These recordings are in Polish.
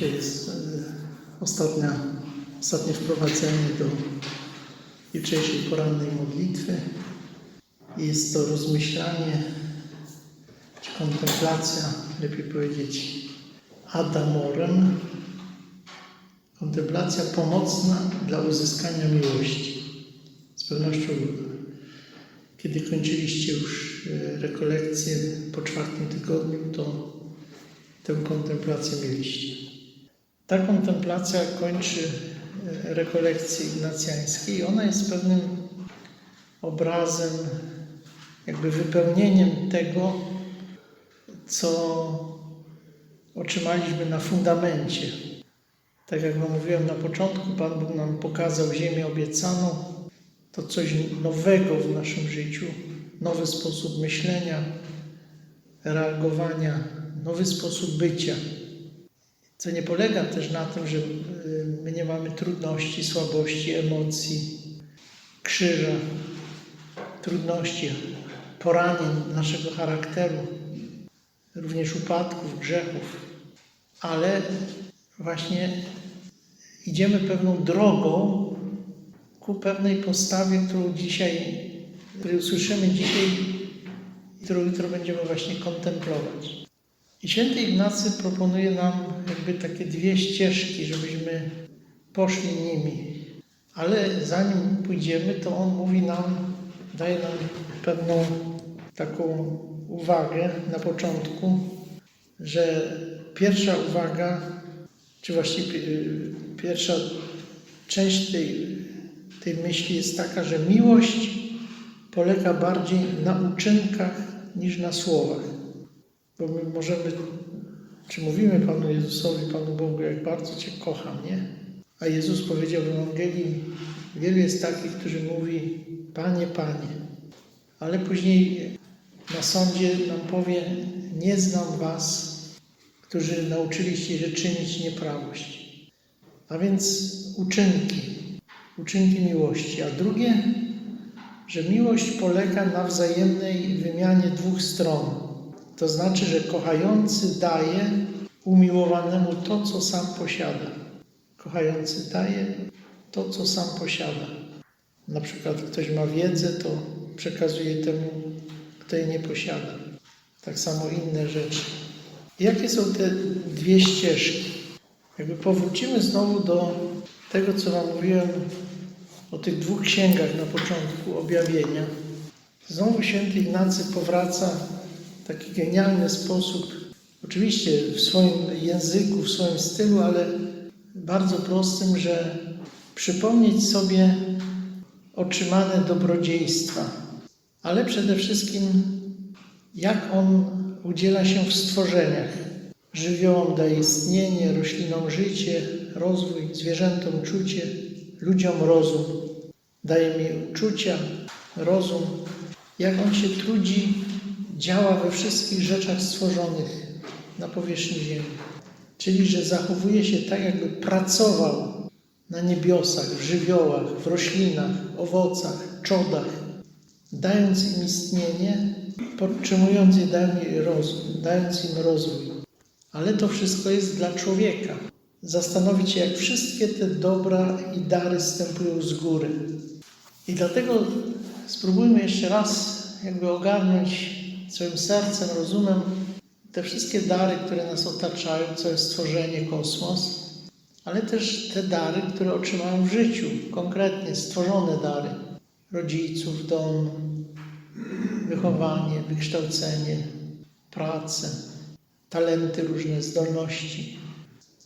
Dzisiaj jest e, ostatnia, ostatnie wprowadzenie do jutrzejszej porannej modlitwy. Jest to rozmyślanie, czy kontemplacja, lepiej powiedzieć, Adamorem. Kontemplacja pomocna dla uzyskania miłości. Z pewnością, kiedy kończyliście już e, rekolekcję po czwartym tygodniu, to tę kontemplację mieliście. Ta kontemplacja kończy e, rekolekcje ignacjańskie i ona jest pewnym obrazem, jakby wypełnieniem tego, co otrzymaliśmy na fundamencie. Tak jak Wam mówiłem na początku, Pan Bóg nam pokazał ziemię obiecaną, to coś nowego w naszym życiu, nowy sposób myślenia, reagowania, nowy sposób bycia. Co nie polega też na tym, że y, my nie mamy trudności, słabości, emocji, krzyża, trudności, poranień naszego charakteru, również upadków, grzechów, ale właśnie idziemy pewną drogą ku pewnej postawie, którą dzisiaj, której usłyszymy dzisiaj, którą jutro będziemy właśnie kontemplować. I święty Ignacy proponuje nam jakby takie dwie ścieżki, żebyśmy poszli nimi. Ale zanim pójdziemy, to on mówi nam, daje nam pewną taką uwagę na początku, że pierwsza uwaga, czy właściwie pierwsza część tej, tej myśli jest taka, że miłość polega bardziej na uczynkach niż na słowach. Bo my możemy, czy mówimy Panu Jezusowi, Panu Bogu, jak bardzo Cię kocham, nie? A Jezus powiedział w Ewangelii, wielu jest takich, którzy mówi, Panie, Panie. Ale później na sądzie nam powie, nie znam Was, którzy nauczyliście się czynić nieprawość. A więc uczynki, uczynki miłości. A drugie, że miłość polega na wzajemnej wymianie dwóch stron. To znaczy, że kochający daje umiłowanemu to, co sam posiada. Kochający daje to, co sam posiada. Na przykład ktoś ma wiedzę, to przekazuje temu, kto jej nie posiada. Tak samo inne rzeczy. Jakie są te dwie ścieżki? Jakby powrócimy znowu do tego, co Wam mówiłem o tych dwóch księgach na początku objawienia. Znowu święty Ignacy powraca taki genialny sposób, oczywiście w swoim języku, w swoim stylu, ale bardzo prostym, że przypomnieć sobie otrzymane dobrodziejstwa, ale przede wszystkim jak on udziela się w stworzeniach. Żywiołom daje istnienie, roślinom życie, rozwój, zwierzętom czucie, ludziom rozum. Daje mi uczucia, rozum. Jak on się trudzi, działa we wszystkich rzeczach stworzonych na powierzchni Ziemi. Czyli, że zachowuje się tak, jakby pracował na niebiosach, w żywiołach, w roślinach, owocach, czodach, dając im istnienie, podtrzymując je, dając im rozum, dając im rozwój. Ale to wszystko jest dla człowieka. Zastanowić się, jak wszystkie te dobra i dary stępują z góry. I dlatego spróbujmy jeszcze raz jakby ogarnąć swoim sercem, rozumem te wszystkie dary, które nas otaczają, całe stworzenie, kosmos, ale też te dary, które otrzymałem w życiu, konkretnie stworzone dary rodziców, dom, wychowanie, wykształcenie, pracę, talenty, różne zdolności.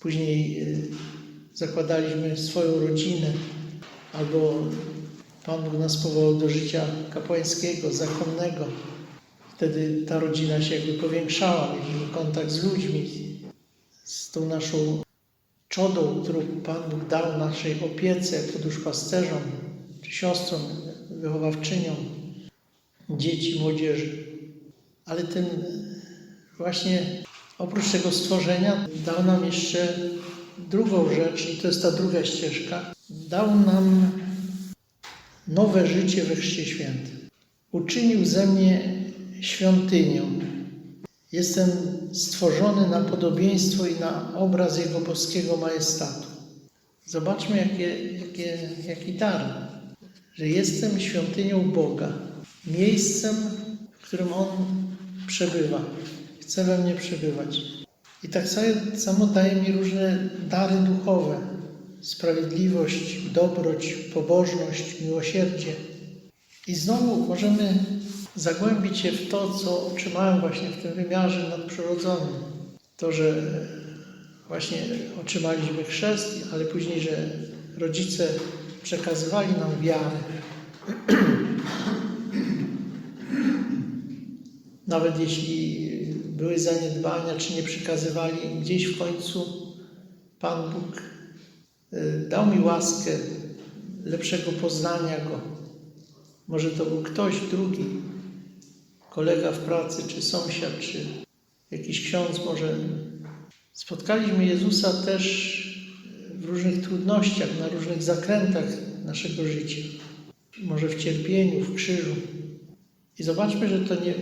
Później y, zakładaliśmy swoją rodzinę, albo Pan Bóg nas powołał do życia kapłańskiego, zakonnego. Wtedy ta rodzina się jakby powiększała, mieliśmy kontakt z ludźmi, z tą naszą czodą, którą Pan Bóg dał naszej opiece czy siostrom, wychowawczyniom, dzieci, młodzieży. Ale tym właśnie oprócz tego stworzenia dał nam jeszcze drugą rzecz, i to jest ta druga ścieżka. Dał nam nowe życie we Chrzcie Świętym. Uczynił ze mnie świątynią. Jestem stworzony na podobieństwo i na obraz Jego boskiego majestatu. Zobaczmy, jakie, jakie, jaki dar, że jestem świątynią Boga, miejscem, w którym On przebywa, chce we mnie przebywać. I tak sa- samo daje mi różne dary duchowe, sprawiedliwość, dobroć, pobożność, miłosierdzie. I znowu możemy zagłębić się w to, co otrzymałem właśnie w tym wymiarze nadprzyrodzonym. To, że właśnie otrzymaliśmy chrzest, ale później, że rodzice przekazywali nam wiarę. Nawet jeśli były zaniedbania, czy nie przekazywali, gdzieś w końcu Pan Bóg y, dał mi łaskę lepszego poznania Go. Może to był ktoś drugi, kolega w pracy, czy sąsiad, czy jakiś ksiądz może. Spotkaliśmy Jezusa też w różnych trudnościach, na różnych zakrętach naszego życia. Może w cierpieniu, w krzyżu. I zobaczmy, że to nie,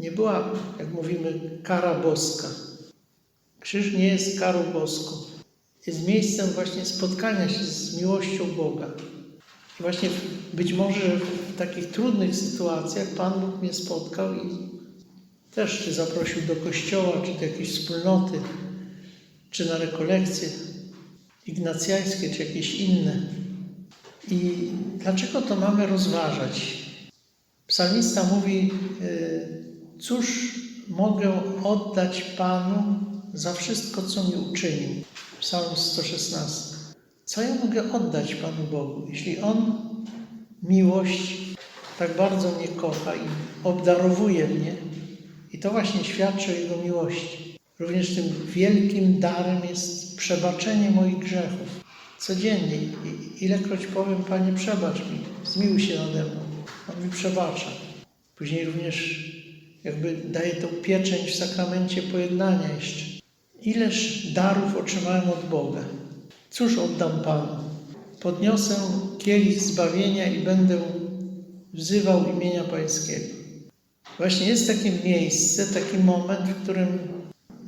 nie była, jak mówimy, kara boska. Krzyż nie jest karą boską. Jest miejscem właśnie spotkania się z miłością Boga. I właśnie być może takich trudnych sytuacjach Pan Bóg mnie spotkał i też czy zaprosił do kościoła, czy do jakiejś wspólnoty, czy na rekolekcje ignacjańskie, czy jakieś inne. I dlaczego to mamy rozważać? Psalmista mówi, y, cóż mogę oddać Panu za wszystko, co mi uczynił. Psalm 116. Co ja mogę oddać Panu Bogu, jeśli On miłość tak bardzo mnie kocha i obdarowuje mnie i to właśnie świadczy o Jego miłości. Również tym wielkim darem jest przebaczenie moich grzechów. Codziennie. Ilekroć powiem, Panie, przebacz mi, zmiłuj się nade mną. On mi przebacza. Później również jakby daje tą pieczęć w sakramencie pojednania jeszcze. Ileż darów otrzymałem od Boga. Cóż oddam Panu? Podniosę kielich zbawienia i będę wzywał imienia Pańskiego. Właśnie jest takie miejsce, taki moment, w którym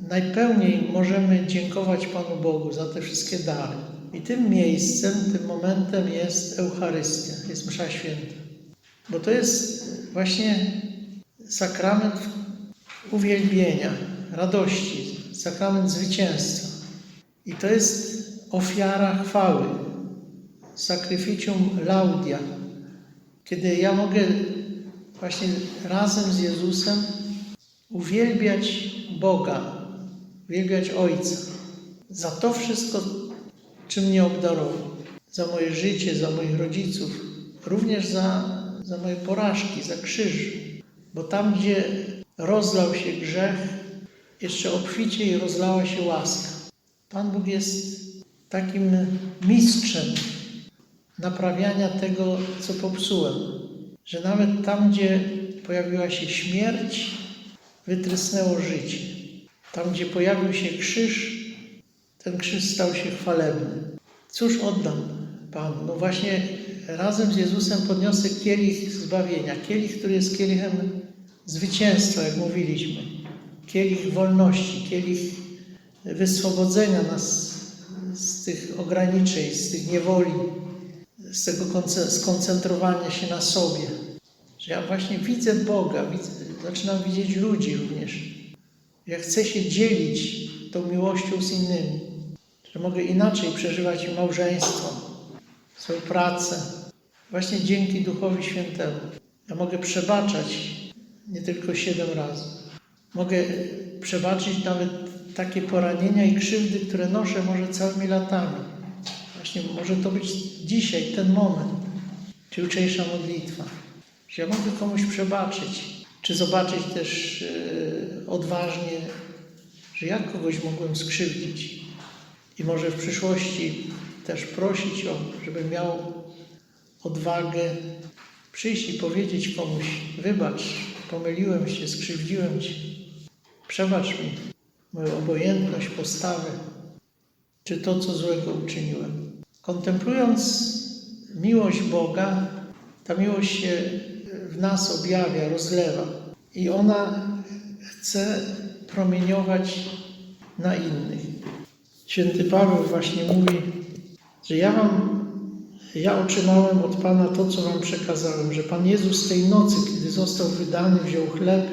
najpełniej możemy dziękować Panu Bogu za te wszystkie dary. I tym miejscem, tym momentem jest Eucharystia, jest Msza Święta. Bo to jest właśnie sakrament uwielbienia, radości, sakrament zwycięstwa. I to jest ofiara chwały, sacrificium laudia, kiedy ja mogę właśnie razem z Jezusem uwielbiać Boga, uwielbiać Ojca za to wszystko, czym mnie obdarował, za moje życie, za moich rodziców, również za, za moje porażki, za krzyż, bo tam, gdzie rozlał się grzech, jeszcze obficiej rozlała się łaska. Pan Bóg jest takim mistrzem naprawiania tego, co popsułem. Że nawet tam, gdzie pojawiła się śmierć, wytrysnęło życie. Tam, gdzie pojawił się krzyż, ten krzyż stał się chwalebny. Cóż oddam Panu? No właśnie razem z Jezusem podniosę kielich zbawienia. Kielich, który jest kielichem zwycięstwa, jak mówiliśmy. Kielich wolności, kielich wyswobodzenia nas z tych ograniczeń, z tych niewoli, z tego konce- skoncentrowania się na sobie. Że ja właśnie widzę Boga, widzę, zaczynam widzieć ludzi również. Ja chcę się dzielić tą miłością z innymi. Że mogę inaczej przeżywać małżeństwo, swoją pracę. Właśnie dzięki Duchowi Świętemu. Ja mogę przebaczać nie tylko siedem razy. Mogę przebaczyć nawet takie poranienia i krzywdy, które noszę może całymi latami. Właśnie może to być dzisiaj, ten moment, czy jutrzejsza modlitwa. Że ja mogę komuś przebaczyć, czy zobaczyć też e, odważnie, że ja kogoś mogłem skrzywdzić. I może w przyszłości też prosić o, żeby miał odwagę przyjść i powiedzieć komuś: Wybacz, pomyliłem się, skrzywdziłem cię. Przebacz mi moją obojętność, postawę, czy to, co złego uczyniłem. Kontemplując miłość Boga, ta miłość się w nas objawia, rozlewa. I ona chce promieniować na innych. Święty Paweł właśnie mówi, że ja wam, ja otrzymałem od Pana to, co wam przekazałem, że Pan Jezus tej nocy, kiedy został wydany, wziął chleb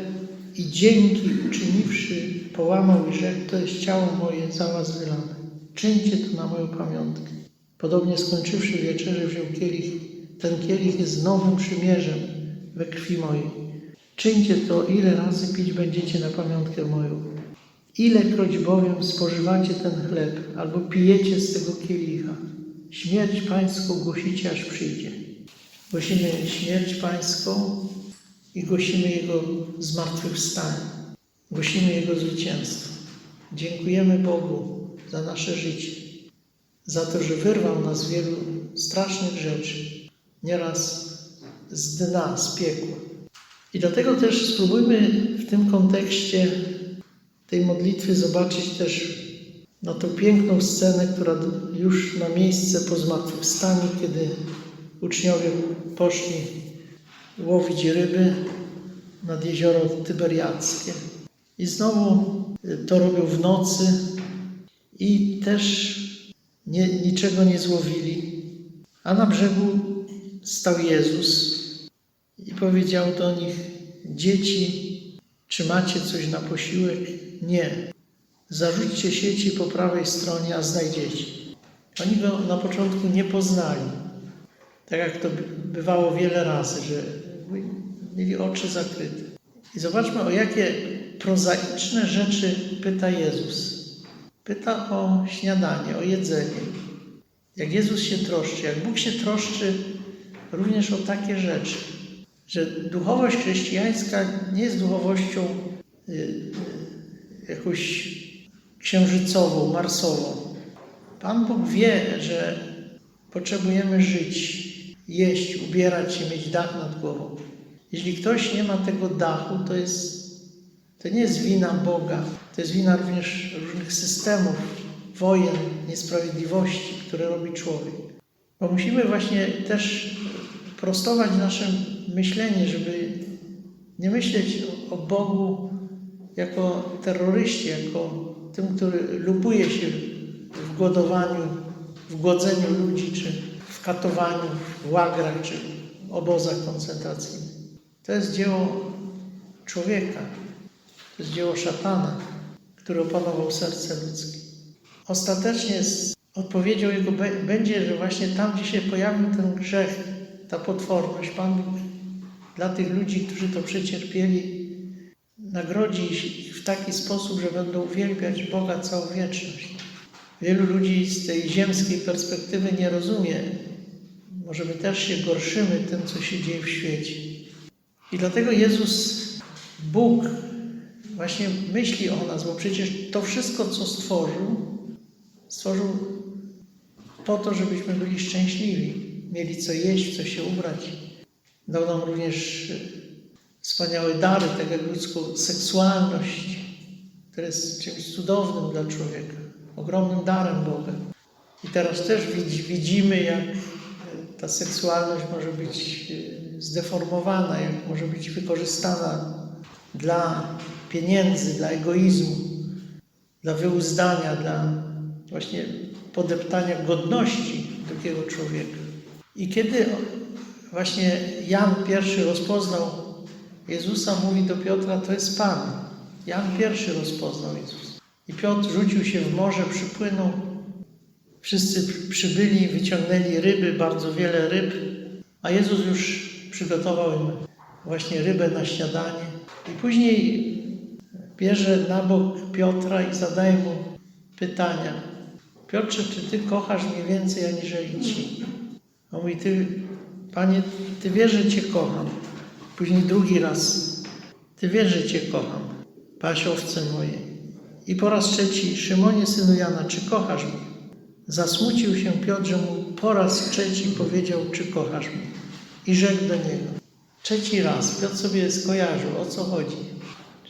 i dzięki uczyniwszy, połamał i rzekł, to jest ciało moje za was wylane. Czyńcie to na moją pamiątkę. Podobnie skończywszy wieczerzę, wziął kielich. Ten kielich jest nowym przymierzem we krwi mojej. Czyńcie to, ile razy pić będziecie na pamiątkę moją. Ilekroć bowiem spożywacie ten chleb albo pijecie z tego kielicha, śmierć pańską głosicie, aż przyjdzie. Głosimy śmierć pańską i głosimy Jego zmartwychwstanie. Głosimy Jego zwycięstwo. Dziękujemy Bogu za nasze życie, za to, że wyrwał nas z wielu strasznych rzeczy, nieraz z dna, z piekła. I dlatego też spróbujmy w tym kontekście tej modlitwy zobaczyć też no, tą piękną scenę, która już ma miejsce po zmartwychwstaniu, kiedy uczniowie poszli łowić ryby nad jezioro Tyberiackie. I znowu to robią w nocy i też nie, niczego nie złowili. A na brzegu stał Jezus i powiedział do nich: Dzieci, czy macie coś na posiłek? Nie. Zarzućcie sieci po prawej stronie, a znajdziecie. Oni go na początku nie poznali. Tak jak to by- bywało wiele razy, że mieli oczy zakryte. I zobaczmy, o jakie prozaiczne rzeczy pyta Jezus. Pyta o śniadanie, o jedzenie. Jak Jezus się troszczy, jak Bóg się troszczy również o takie rzeczy, że duchowość chrześcijańska nie jest duchowością y, y, jakąś księżycową, marsową. Pan Bóg wie, że potrzebujemy żyć, jeść, ubierać się, mieć dach nad głową. Jeśli ktoś nie ma tego dachu, to jest to nie jest wina Boga, to jest wina również różnych systemów, wojen, niesprawiedliwości, które robi człowiek. Bo musimy właśnie też prostować nasze myślenie, żeby nie myśleć o Bogu jako terroryście, jako tym, który lubuje się w głodowaniu, w głodzeniu ludzi, czy w katowaniu, w łagrach, czy obozach koncentracyjnych. To jest dzieło człowieka, to jest dzieło szatana, który opanował serce ludzkie. Ostatecznie odpowiedzią jego będzie, że właśnie tam, gdzie się pojawił ten grzech, ta potworność, Pan Bóg dla tych ludzi, którzy to przecierpieli, nagrodzi ich w taki sposób, że będą uwielbiać Boga całą wieczność. Wielu ludzi z tej ziemskiej perspektywy nie rozumie. Może my też się gorszymy tym, co się dzieje w świecie. I dlatego Jezus, Bóg, właśnie myśli o nas, bo przecież to wszystko, co stworzył, stworzył po to, żebyśmy byli szczęśliwi, mieli co jeść, co się ubrać. Dał nam również wspaniałe dary, tak jak ludzką seksualność, która jest czymś cudownym dla człowieka, ogromnym darem Boga. I teraz też widz- widzimy, jak ta seksualność może być e, zdeformowana, jak może być wykorzystana dla pieniędzy, dla egoizmu, dla wyuzdania, dla właśnie podeptania godności drugiego człowieka. I kiedy właśnie Jan pierwszy rozpoznał Jezusa, mówi do Piotra, to jest Pan. Jan pierwszy rozpoznał Jezusa. I Piotr rzucił się w morze, przypłynął. Wszyscy przybyli, wyciągnęli ryby, bardzo wiele ryb, a Jezus już przygotował im właśnie rybę na śniadanie. I później bierze na bok Piotra i zadaje mu pytania. Piotrze, czy Ty kochasz mnie więcej aniżeli ci? On mówi, Ty, Panie, Ty wiesz, że Cię kocham. Później drugi raz, Ty wiesz, że Cię kocham. Paś owce moje. I po raz trzeci, Szymonie, synu Jana, czy kochasz mnie? Zasmucił się Piotr, że mu po raz trzeci powiedział, czy kochasz mnie. I rzekł do niego. Trzeci raz Piotr sobie skojarzył, o co chodzi.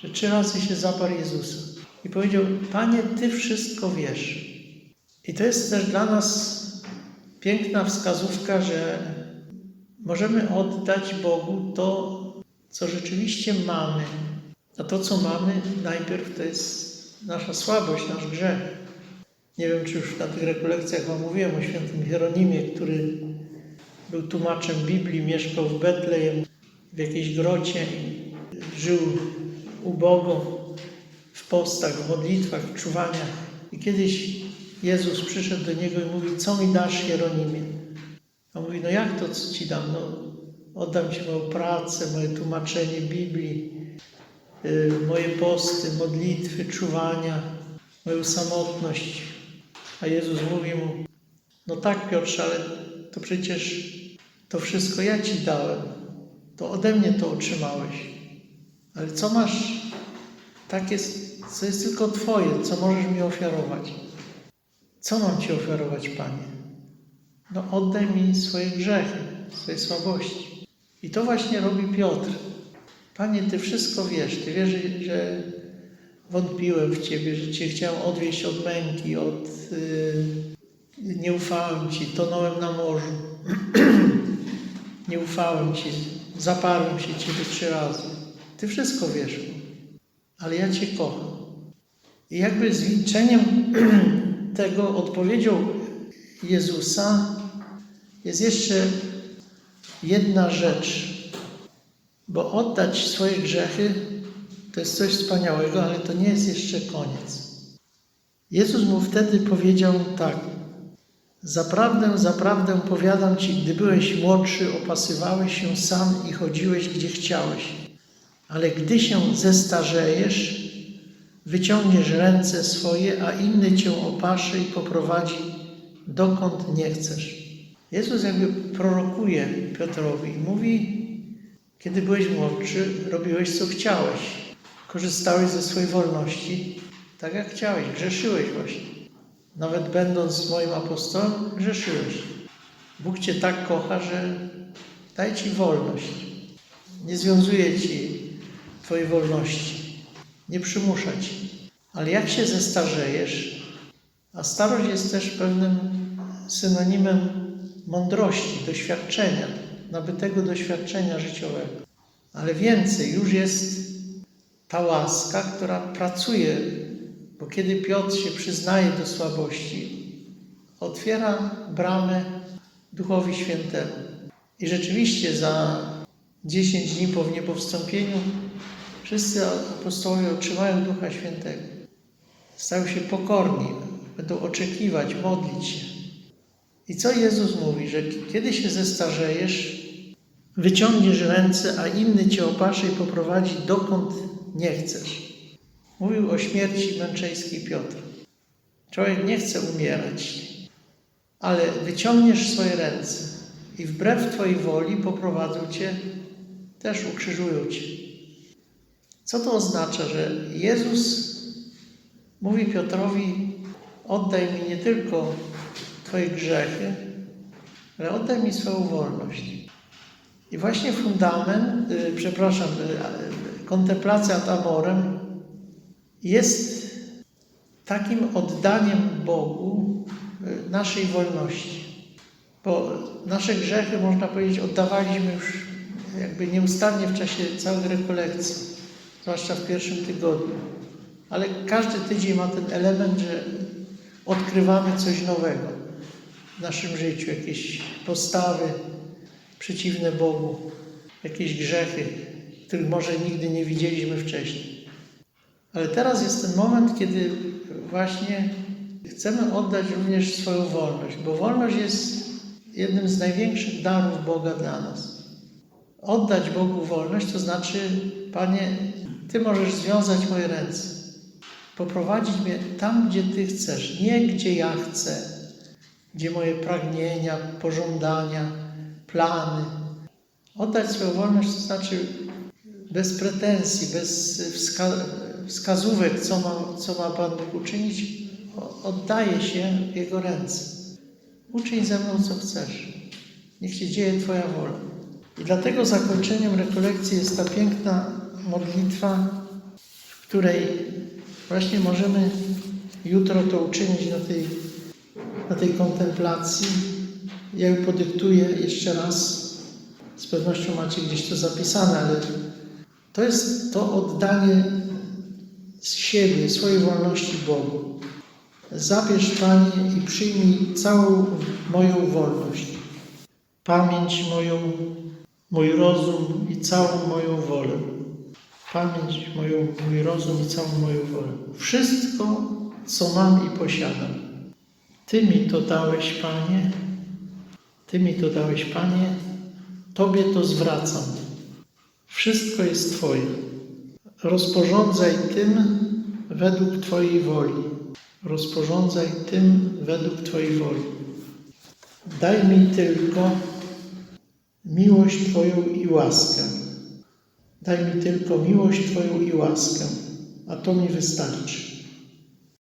Że trzy razy się zaparł Jezusa. I powiedział, Panie, Ty wszystko wiesz. I to jest też dla nas piękna wskazówka, że możemy oddać Bogu to, co rzeczywiście mamy, A to, co mamy, najpierw to jest nasza słabość, nasz grzech. Nie wiem, czy już na tych rekolekcjach Wam mówiłem o świętym Hieronimie, który był tłumaczem Biblii, mieszkał w Betlejem, w jakiejś grocie i żył ubogo w postach, w modlitwach, w czuwaniach. I kiedyś Jezus przyszedł do niego i mówi, co mi dasz Hieronimie? A mówi, no jak to co ci dam? No, oddam ci moją pracę, moje tłumaczenie Biblii, y, moje posty, modlitwy, czuwania, moją samotność. A Jezus mówi mu, no tak Piotrze, ale to przecież to wszystko ja ci dałem. To ode mnie to otrzymałeś. Ale co masz takie, co jest tylko Twoje, co możesz mi ofiarować? Co mam Ci ofiarować, Panie? No oddaj mi swoje grzechy, swoje słabości. I to właśnie robi Piotr. Panie, Ty wszystko wiesz. Ty wiesz, że- wątpiłem w Ciebie, że Cię chciałem odwieść od męki, od... Yy, nie ufałem Ci, tonąłem na morzu. nie ufałem Ci, zaparłem się Ciebie trzy razy. Ty wszystko wiesz. Ale ja Cię kocham. I jakby zwieńczeniem tego odpowiedzią Jezusa jest jeszcze jedna rzecz. Bo oddać swoje grzechy to jest coś wspaniałego, ale to nie jest jeszcze koniec. Jezus mu wtedy powiedział tak: Zaprawdę, zaprawdę powiadam ci, gdy byłeś młodszy, opasywałeś się sam i chodziłeś gdzie chciałeś. Ale gdy się zestarzejesz, wyciągniesz ręce swoje, a inny cię opaszy i poprowadzi dokąd nie chcesz. Jezus jakby prorokuje Piotrowi i mówi, kiedy byłeś młodszy, robiłeś co chciałeś. Korzystałeś ze swojej wolności tak jak chciałeś, grzeszyłeś właśnie. Nawet będąc moim apostołem, grzeszyłeś. Bóg Cię tak kocha, że daje Ci wolność. Nie związuje Ci Twojej wolności. Nie przymusza Ci. Ale jak się zestarzejesz, a starość jest też pewnym synonimem mądrości, doświadczenia, nabytego doświadczenia życiowego. Ale więcej, już jest ta łaska, która pracuje, bo kiedy Piotr się przyznaje do słabości, otwiera bramę Duchowi Świętemu. I rzeczywiście za 10 dni po niepowstąpieniu wszyscy apostołowie otrzymają Ducha Świętego. Stają się pokorni, będą oczekiwać, modlić się. I co Jezus mówi, że kiedy się zestarzejesz, wyciągniesz ręce, a inny cię opaszy i poprowadzi dokąd nie chcesz. Mówił o śmierci męczeńskiej Piotr. Człowiek nie chce umierać, ale wyciągniesz swoje ręce i wbrew Twojej woli poprowadzą Cię, też ukrzyżują Cię. Co to oznacza, że Jezus mówi Piotrowi: Oddaj mi nie tylko Twoje grzechy, ale oddaj mi swoją wolność. I właśnie fundament, y, przepraszam, y, kontemplacja ad amorem jest takim oddaniem Bogu y, naszej wolności. Bo nasze grzechy, można powiedzieć, oddawaliśmy już jakby nieustannie w czasie całych rekolekcji, zwłaszcza w pierwszym tygodniu. Ale każdy tydzień ma ten element, że odkrywamy coś nowego w naszym życiu, jakieś postawy przeciwne Bogu, jakieś grzechy, których może nigdy nie widzieliśmy wcześniej. Ale teraz jest ten moment, kiedy właśnie chcemy oddać również swoją wolność, bo wolność jest jednym z największych darów Boga dla nas. Oddać Bogu wolność to znaczy, Panie, Ty możesz związać moje ręce, poprowadzić mnie tam, gdzie Ty chcesz, nie gdzie ja chcę, gdzie moje pragnienia, pożądania, plany. Oddać swoją wolność to znaczy bez pretensji, bez wska wskazówek, co ma, co ma Pan Bóg uczynić, oddaję się w Jego ręce. Uczyń ze mną, co chcesz. Niech się dzieje Twoja wola. I dlatego zakończeniem rekolekcji jest ta piękna modlitwa, w której właśnie możemy jutro to uczynić na tej, na tej kontemplacji. Ja ją podyktuję jeszcze raz. Z pewnością macie gdzieś to zapisane, ale To jest to oddanie z siebie, swojej wolności Bogu. Zabierz, Panie, i przyjmij całą moją wolność, pamięć moją, mój rozum i całą moją wolę. Pamięć moją, mój rozum i całą moją wolę. Wszystko, co mam i posiadam. Ty mi to dałeś, Panie. Ty mi to dałeś, Panie. Tobie to zwracam. Wszystko jest Twoje. Rozporządzaj tym według Twojej woli. Rozporządzaj tym według Twojej woli. Daj mi tylko miłość Twoją i łaskę. Daj mi tylko miłość Twoją i łaskę, a to mi wystarczy.